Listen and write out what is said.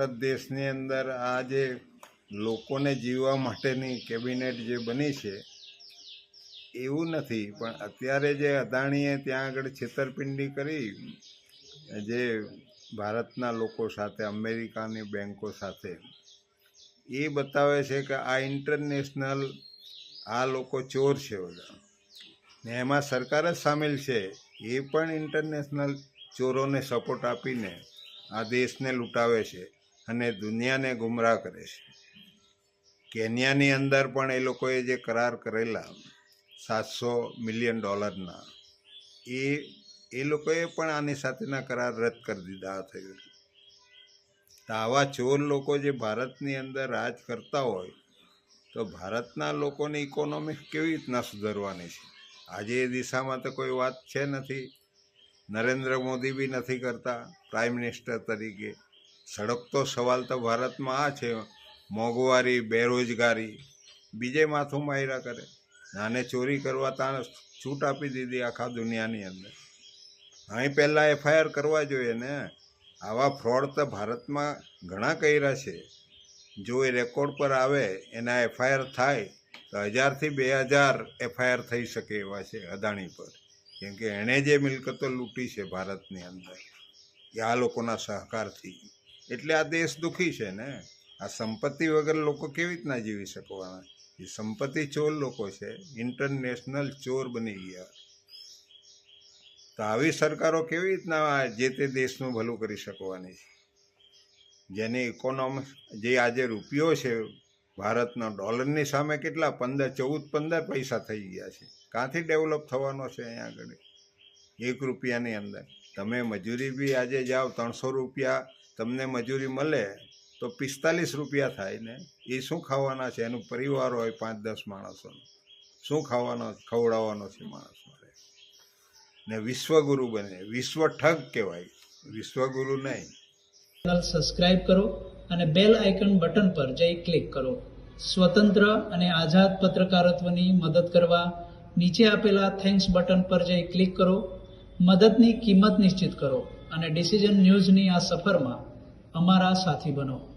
ભારત દેશની અંદર આ જે લોકોને જીવવા માટેની કેબિનેટ જે બની છે, એવું નથી. પણ અત્યારે જે અદાણીએ ત્યાં આગળ છેતરપિંડી કરી, જે ભારતના લોકો સાથે, અમેરિકાની બેન્કો સાથે, એ બતાવે છે કે આ ઇન્ટરનેશનલ આ લોકો ચોર છે બધા. ને એમાં સરકાર જ સામેલ છે. એ પણ ઇન્ટરનેશનલ ચોરોને સપોર્ટ આપીને આ દેશને લૂંટાવે છે. અને દુનિયાને ગુમરાહ કરે છે. કેન્યાની અંદર પણ એ લોકોએ જે કરાર કરેલા સાતસો મિલિયન ડોલરના, એ એ લોકોએ પણ આની સાથેના કરાર રદ કરી દીધા થયું તો આવા ચોર લોકો જે ભારતની અંદર રાજ કરતા હોય, તો ભારતના લોકોની ઇકોનોમી કેવી રીતના સુધરવાની છે? આજે એ દિશામાં તો કોઈ વાત છે નથી. નરેન્દ્ર મોદી બી નથી કરતા, પ્રાઇમ મિનિસ્ટર તરીકે. સળગતો સવાલ તો ભારતમાં આ છે. મોંઘવારી, બેરોજગારી, બીજે માથું માયરા કરે. નાને ચોરી કરવા તાણે છૂટ આપી દીધી આખા દુનિયાની અંદર. અહીં પહેલાં એફઆઈઆર કરવા જોઈએ ને. આવા ફ્રોડ તો ભારતમાં ઘણા કર્યા છે. જો એ રેકોર્ડ પર આવે, એના એફઆઈઆર થાય, તો હજારથી બે હજાર એફઆઈઆર થઈ શકે એવા છે અદાણી પર. કેમ કે એણે જે મિલકતો લૂંટી છે ભારતની અંદર, એ આ લોકોના સહકારથી. એટલે આ દેશ દુઃખી છે ને? આ સંપત્તિ વગર લોકો કેવી રીતના જીવી શકવાના? એ સંપત્તિ ચોર લોકો છે. ઇન્ટરનેશનલ ચોર બની ગયા. તો આવી સરકારો કેવી રીતના જે તે દેશનું ભલું કરી શકવાની છે? જેની ઇકોનોમી જે આજે રૂપિયો છે, ભારતનો ડોલરની સામે કેટલા? પંદર, ચૌદ, પંદર પૈસા થઈ ગયા છે. ક્યાંથી ડેવલપ થવાનો છે અહીંયા આગળ? એક રૂપિયાની અંદર. તમે મજૂરી બી આજે જાઓ, ત્રણસો રૂપિયા તમને મજૂરી મળે તો પિસ્તાલીસ રૂપિયા થાય ને, એ શું ખાવાના છે? એનું પરિવાર હોય પાંચ, દસ માણસોનો. શું ખાવાનો, ખવડાવવાનો છે માણસ મારે ને વિશ્વગુરુ બને. વિશ્વ ઠગ કહેવાય. વિશ્વગુરુ નહીં. ચેનલ સબસ્ક્રાઇબ કરો અને બેલ આઇકન બટન પર જઈ ક્લિક કરો. સ્વતંત્ર અને આઝાદ પત્રકારત્વની મદદ કરવા નીચે આપેલા થેન્ક્સ બટન પર જઈ ક્લિક કરો. મદદની કિંમત નિશ્ચિત કરો અને ડિસિઝન ન્યૂઝની આ સફરમાં અમારા સાથી બનો.